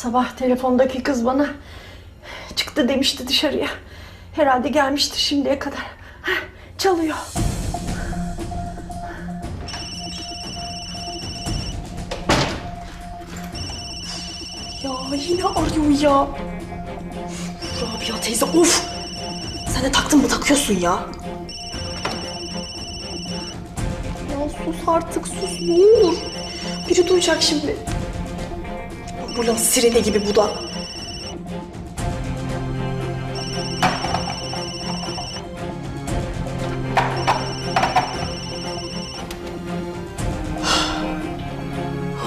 Sabah telefondaki kız bana çıktı demişti dışarıya. Herhalde gelmiştir şimdiye kadar. Heh, çalıyor. Ya yine arıyor ya. Rabia teyze of. Sen de taktın mı takıyorsun ya? Ya sus artık sus ne olur. Biri duyacak şimdi. Ambulans sireni gibi bu da.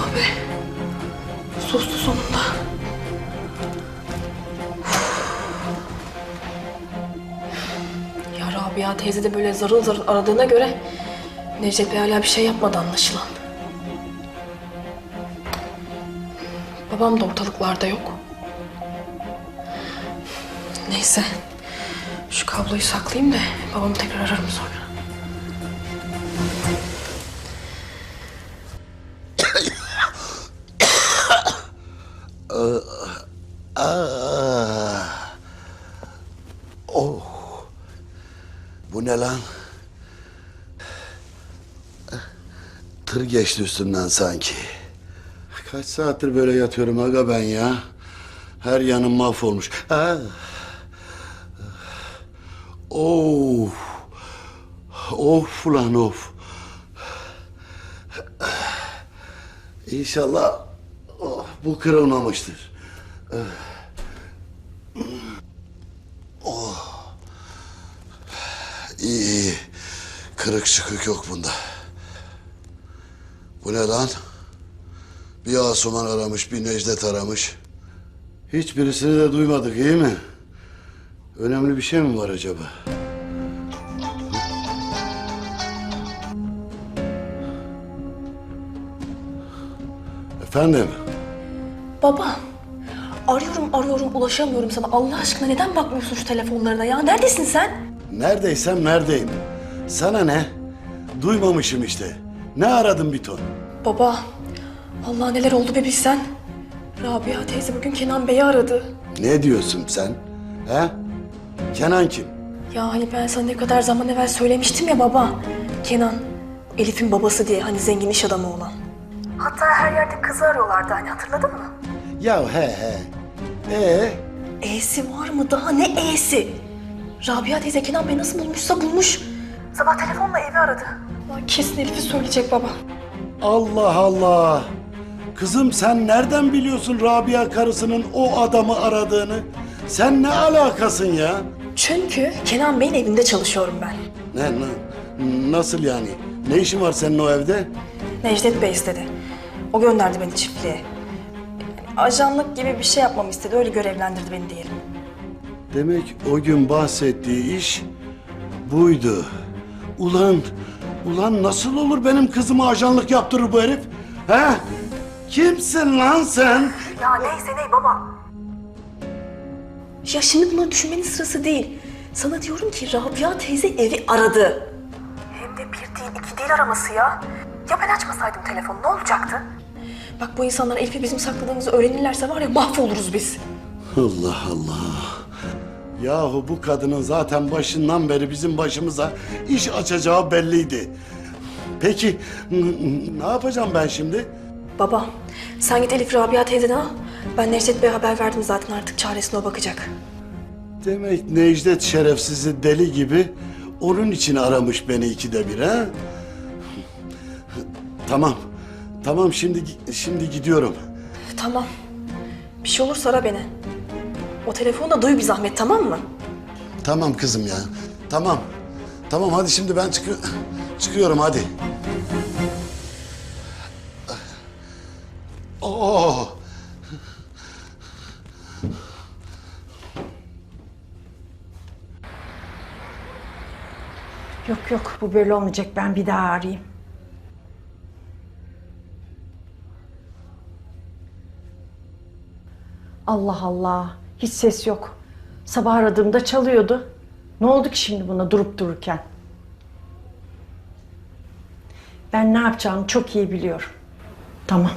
Abi. Sustu sonunda. Ya Rabia teyze de böyle zarıl zarıl aradığına göre Necdet Bey hala bir şey yapmadı anlaşılan. Babam da ortalıklarda yok. Neyse. Şu kabloyu saklayayım da babamı tekrar ararım sonra. Bu ne lan? Tır geçti üstümden sanki. Kaç saattir böyle yatıyorum aga ben ya. Her yanım mahvolmuş. Ah. Of. Of ulan of. İnşallah oh, bu kırılmamıştır. İyi iyi. Kırık çıkık yok bunda. Bu ne lan? Bir Asuman aramış, bir Necdet aramış. Hiçbirisini de duymadık, iyi mi? Önemli bir şey mi var acaba? Efendim? Baba, arıyorum arıyorum ulaşamıyorum sana. Allah aşkına neden bakmıyorsun şu telefonlarına ya? Neredesin sen? Neredeysem neredeyim. Sana ne? Duymamışım işte. Ne aradın bir ton? Baba, Allah neler oldu be bilsen. Rabia teyze bugün Kenan Bey'i aradı. Ne diyorsun sen? He? Kenan kim? Ya hani ben sana ne kadar zaman evvel söylemiştim ya baba. Kenan, Elif'in babası diye hani zengin iş adamı olan. Hatta her yerde kızı arıyorlardı hani hatırladın mı? Ya he he. Ee, E'si var mı daha ne E'si? Rabia teyze Kenan Bey nasıl bulmuşsa bulmuş. Sabah telefonla evi aradı. Ulan kesin Elif'i söyleyecek baba. Allah Allah. Kızım sen nereden biliyorsun Rabia karısının o adamı aradığını? Sen ne alakasın ya? Çünkü Kenan Bey'in evinde çalışıyorum ben. Ne, ne nasıl yani? Ne işin var senin o evde? Necdet Bey istedi. O gönderdi beni çiftliğe. Ajanlık gibi bir şey yapmamı istedi. Öyle görevlendirdi beni diyelim. Demek o gün bahsettiği iş buydu. Ulan, ulan nasıl olur benim kızıma ajanlık yaptırır bu herif? He? Kimsin lan sen? Ya neyse ney baba. Ya şimdi bunları düşünmenin sırası değil. Sana diyorum ki Rabia teyze evi aradı. Hem de bir değil iki değil araması ya. Ya ben açmasaydım telefonu ne olacaktı? Bak bu insanlar Elif'i bizim sakladığımızı öğrenirlerse var ya mahvoluruz biz. Allah Allah. Yahu bu kadının zaten başından beri bizim başımıza iş açacağı belliydi. Peki ne yapacağım ben şimdi? Baba sen git Elif Rabia teyzeden al. Ben Necdet Bey'e haber verdim zaten artık çaresine o bakacak. Demek Necdet şerefsizi deli gibi onun için aramış beni ikide bir ha? Tamam. Tamam şimdi şimdi gidiyorum. Tamam. Bir şey olursa ara beni. O telefonu da duy bir zahmet tamam mı? Tamam kızım ya. Tamam. Tamam hadi şimdi ben çıkı çıkıyorum hadi. Oo. Yok yok bu böyle olmayacak ben bir daha arayayım. Allah Allah hiç ses yok. Sabah aradığımda çalıyordu. Ne oldu ki şimdi buna durup dururken? Ben ne yapacağımı çok iyi biliyorum. Tamam.